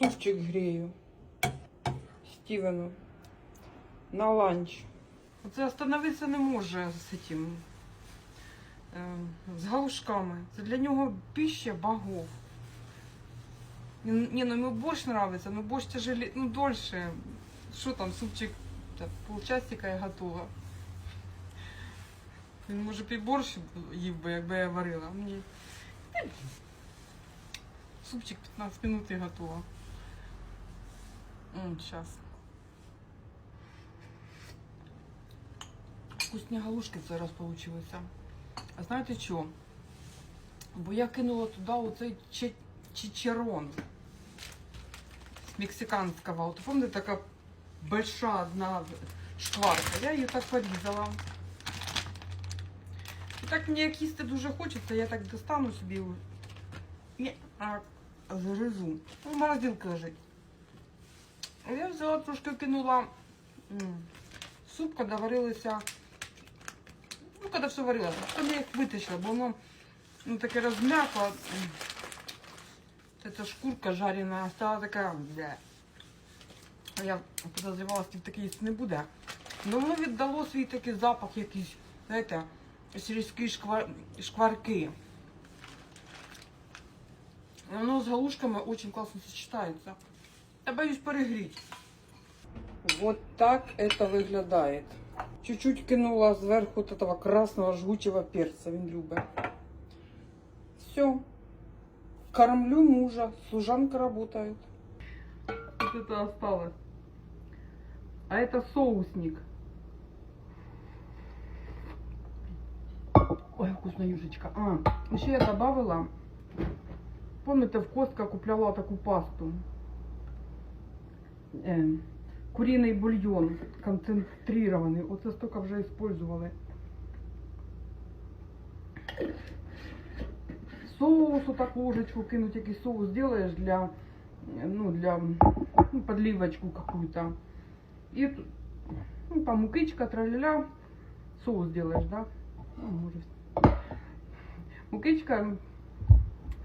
Супчик грею. Стівену. На ланч. Оце остановитися не може з цим. е, З галушками. Це для нього пища богов. Ні, ну ему борщ нравится, но борщ тяжелее, ну дольше. Що там, супчик, так, полчасика і готово. Він може б борщ їв би, якби я варила. Мені супчик 15 минут і готово. Зараз. Вкусні галушки раз получилися. А знаєте що? Бо я кинула туди оцей че- чичерон мексиканського. От помните, така большая одна шкварка. Я її так порізала. І так мені як дуже хочеться, я так достану собі і а, згризу. Ну, в морозилці лежить. Я взяла трошки кинула суп, коли варилися. Ну, коли все варилося. Потім я їх витащила, бо воно ну, таке розм'якло. Эта шкурка жарена стала така. Бля. Я подозрівала, що їсти не буде. Ну воно віддало свій такий запах якийсь, знаєте, сільські шквар... шкварки. Воно з галушками очень класно сочетається. Я боюсь перегріти. Вот так это выглядает. Чуть-чуть кинула зверху вот этого красного жгучего перца, він любить. Все. Кормлю мужа, служанка работает. Вот это осталось. А это соусник. Ой, вкусная юшечка. А, еще я добавила, помните, в Костка купляла такую пасту. Е, куриный бульон концентрированный. Оце столько вже использовали. Соусу так ложечку кинуть, який соус делаешь для, ну, для ну, подливочку какую-то. И ну, там мукичка, траля соус делаешь, да? Ну. Мукичка,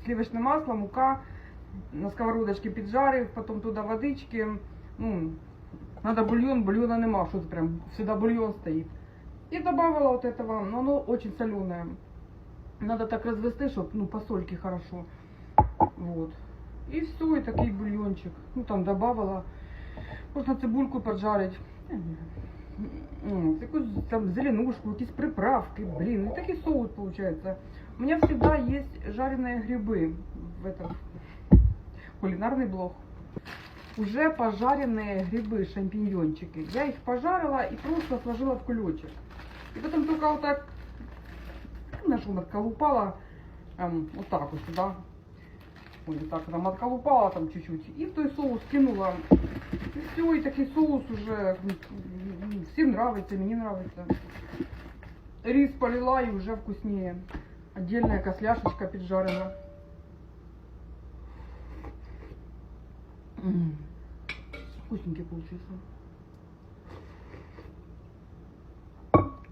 сливочное масло, мука, на сковородочке поджарив, потом туда водички. Ну, надо бульон, бульона нема, что прям всегда бульон стоит. И добавила вот этого, но оно очень соленое. Надо так развести, чтобы, ну, по хорошо. Вот. И все, и такий бульончик. Ну, там добавила. Можна цибульку поджарить. Якусь там зеленушку, якісь приправки, блин, и такой соус получается. У меня всегда есть жареные грибы в этом кулинарный блог. Уже пожаренные грибы, шампиньончики. Я их пожарила и просто сложила в кулечек. И потом только вот так ножом отколупала, эм, вот так вот сюда. Ой, вот так там отколупала там чуть-чуть. И в той соус кинула. И все, и такой соус уже всем нравится, мне нравится. Рис полила и уже вкуснее. Отдельная косляшечка поджарена. М, Вкусненький получился.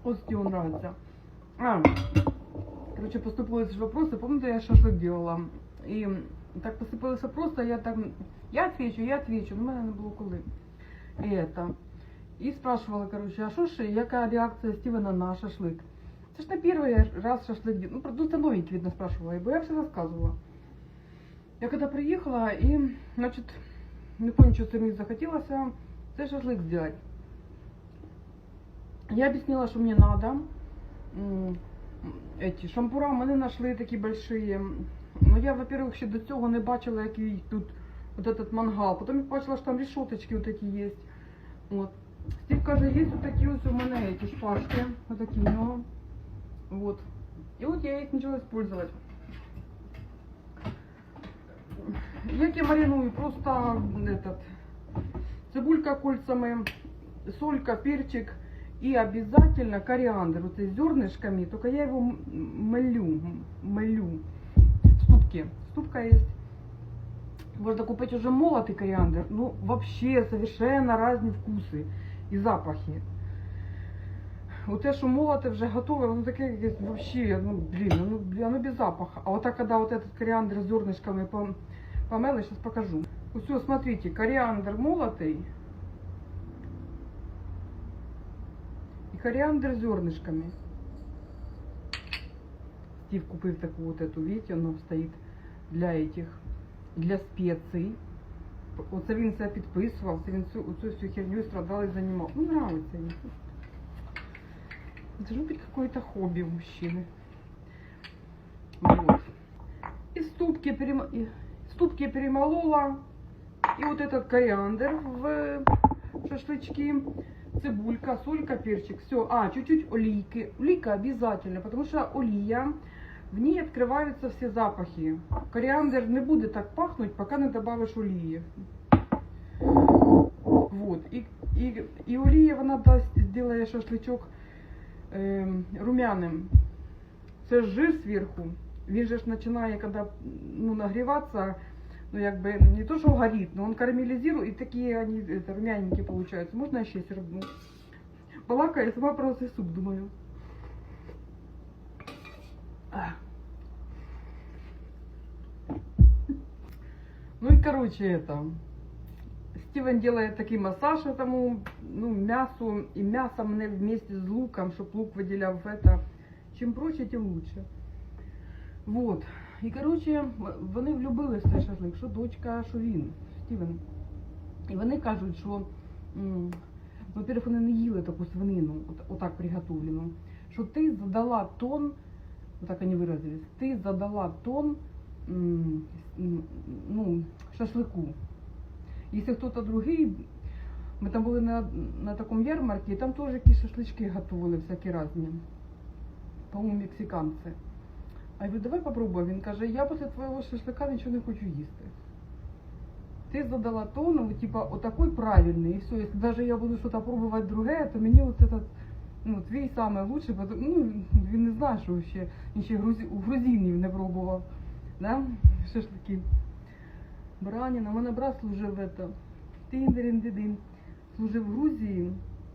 Вот тебе он нравится. А, короче, поступились вопросы. Помните, я шашлык делала? И так посыпались вопросы, я там, я отвечу, я отвечу, но у меня не было коли. И это. И спрашивала, короче, а що ж, яка реакція Стівена на шашлик? Це ж не перший раз шашлик дел- Ну, про ну, це новенький, видно, спрашивала, бо я все рассказывала. Я когда приехала, и, значит, не помню, что мені захотілося, це шашлик сделать. Я объяснила, что мне надо. М, Эти шампура мене знайшли такі большие. Ну я, во-первых, ще до цього не бачила, який тут вот этот мангал. Потім я бачила, що там решеточки вот такі є. От. Стив каже, є вот такі ось у мене эти шпажки. Вот такі у нього. Вот. І от я їх почала использовать. Як я мариную, просто этот, цибулька кольцами, солька, перчик и обязательно кориандр. Вот с зернышками, только я его м- мылю, м- мылю в ступке. Ступка есть. Можно купить уже молотый кориандр. Ну, вообще совершенно разные вкусы и запахи. Вот те, що молоте вже готове, воно таке якесь вообще, ну блін, ну, блін, воно без запаха. А вот так, когда вот этот кориандр з зернышками по- помели, сейчас покажу. Все, смотрите, кориандр молотый. И кориандр зернышками. Стив купив таку вот эту, видите, воно стоїть для этих, для специй. Оце він це підписував, це він цю, оцю всю херню страдал і займав. Ну, нравится їм. Должно быть какое-то хобби у мужчины. Вот. И ступки, перем... и ступки перемолола. И вот этот кориандр в шашлычки. Цибулька, солька, перчик. Все. А, чуть-чуть олейки. Олейка обязательно, потому что олия, в ней открываются все запахи. Кориандр не будет так пахнуть, пока не добавишь олії. Вот. И, и, и олія, вона дасть, сделає шашлычок ем, румяним. Це ж жир зверху. Він же ж починає, коли ну, нагріватися, ну якби не то, що горить, но он карамелизирует, и такие они это, румяненькие получаются. Можно я ще сербну? Балакаю, сама про цей суп думаю. А. Ну и короче это. Стивен делает такий массаж этому ну, мясу, и мясо мне вместе с луком, чтобы лук выделял в это. Чим проще, тим лучше. Вот. І коротше, вони влюбили в шашлик, що дочка, що він, Стівен. І вони кажуть, що, во-первых, вони не їли таку свинину, от, отак приготовлену, що ти задала тон, отак вони виразились, ти задала тон ну, шашлику. Якщо хтось другий, ми там були на, на такому ярмарці, і там теж якісь шашлички готували всякі різні. По-моєму, мексиканці. А я говорю, давай попробуй. Він каже, я після твоєго шашлика нічого не хочу їсти. Ти задала тон, типа, отакой правильний, і все. Якщо навіть я буду щось пробувати друге, то мені от этот, ну, твій саме лучший, бо, ну, він не знає, що ще, він ще грузі, у грузинів не пробував. Да? Шашлики. Баранина. У мене брат служив в это, тин служив в Грузії,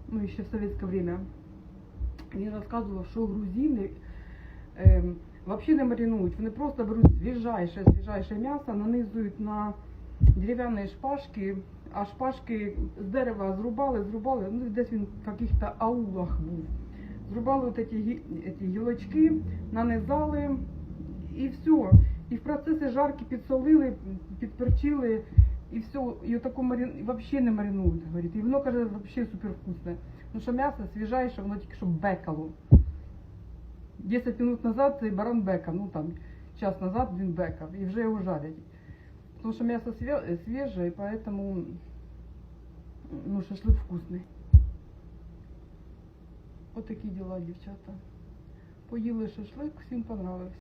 ну, ще в совєтське время. Він розказував, що грузини взагалі не маринують. Вони просто беруть свіжайше, свіжайше м'ясо, нанизують на дерев'яні шпажки, а шпажки з дерева зрубали, зрубали, ну десь він в каких-то аулах був. Зрубали от ці, гілочки, нанизали і все. І в процесі жарки підсолили, підперчили, і все. І отаку марин... взагалі не маринують, говорить. І воно каже, взагалі супер вкусне. Ну що м'ясо свіжайше, воно тільки що бекало. 10 минут назад цей баран бекав, ну там час назад він бекав, і вже його жарять. Тому що м'ясо свє- свіже, і поэтому ну, шашлик вкусний. От такі діла, дівчата. Поїли шашлик, всім понравився.